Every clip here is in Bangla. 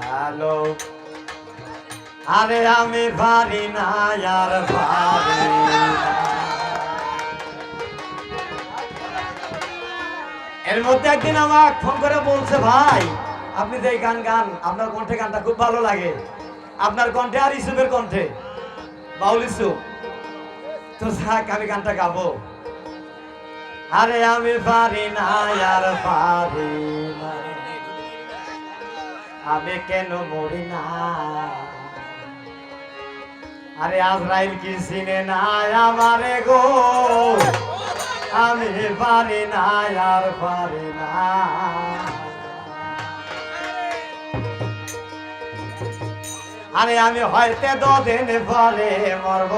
হ্যালো আরে আমি পারি না আর পারি এর মধ্যে একদিন আমাকে ফোন করে বলছে, ভাই, আপনি যে গান গান, আপনার কণ্ঠে গানটা খুব ভালো লাগে। আপনার কণ্ঠে আর ইসুফের কণ্ঠে। বাউল ইসুফ, তো থাক, আমি গানটা গাবো। আরে আমি পারি না আর পারি আমি কেন মরি না? আরে আজরাইল কি চিনে না আমারে গো? আমি পারি না, আর পারি না। আরে আমি হয়তো দুদিন পরে মরব।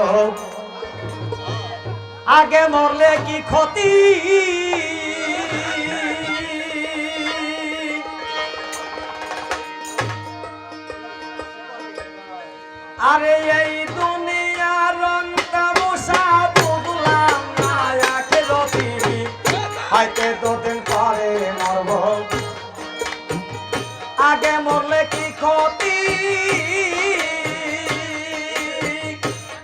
আগে মরলে কি ক্ষতি? আরে এই দুনিয়ার রং তামসা বুঝলাম না আকে রতি হয়তো দুদিন পরে মরব। আগে মরলে কি ক্ষতি?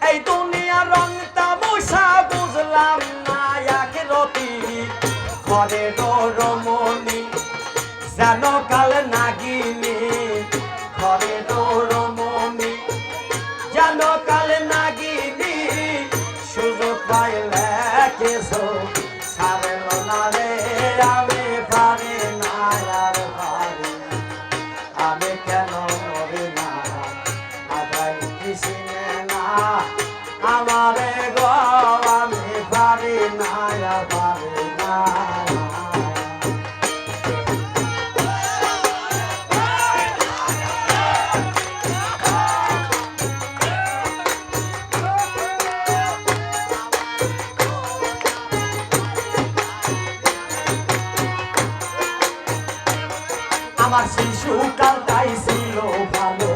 এই দুনিয়ার রং তামসা বুঝলাম না আকে রতি ঘরে রমণী যেন কাল কালটাই ছিল ভালো।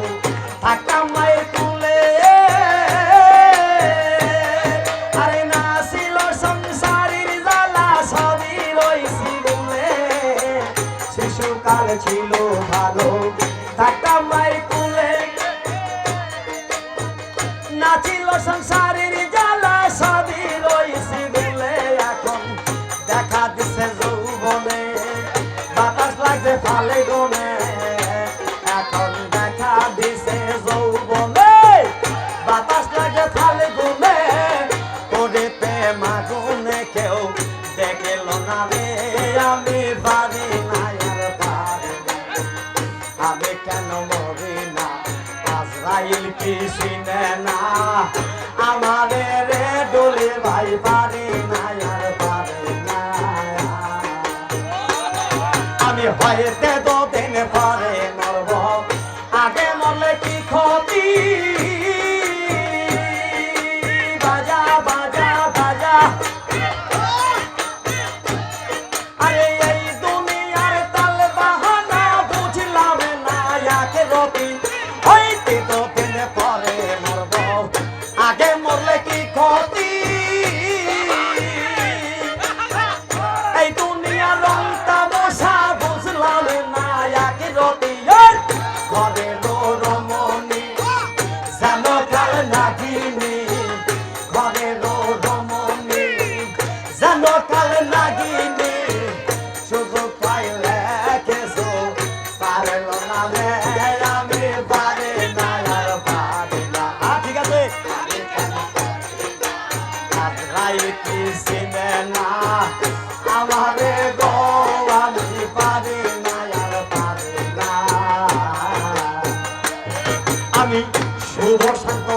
থাকতাম মায়ের কুলে। আরে না কুলে। না ছিল সংসারের জ্বালা, সবই রইছি বলে। এখন দেখা দিছে যৌবনে। বাতাস লাগছে আজরাইল পিসি না আমারে রে ডোলে ভাই পারে না আর পারে না আমি হয়তে তো দুদিন পারে মরব এই ঘরে রমণী যেন কাল নাগিনী ঘরে রমণী যেন কাল নাগিনী আমি শুভ শান্ত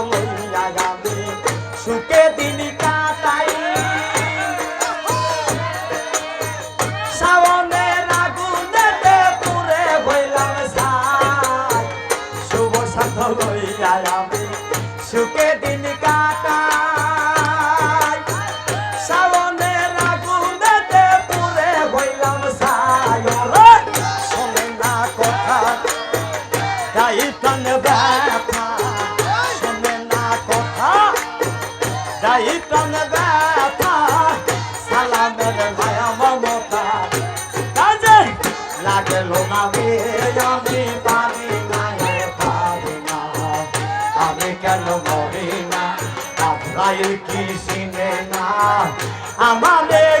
তাই প্রাণ ব্যথা সালামের মায়া মমতা। কাজে লাগল না আমাদের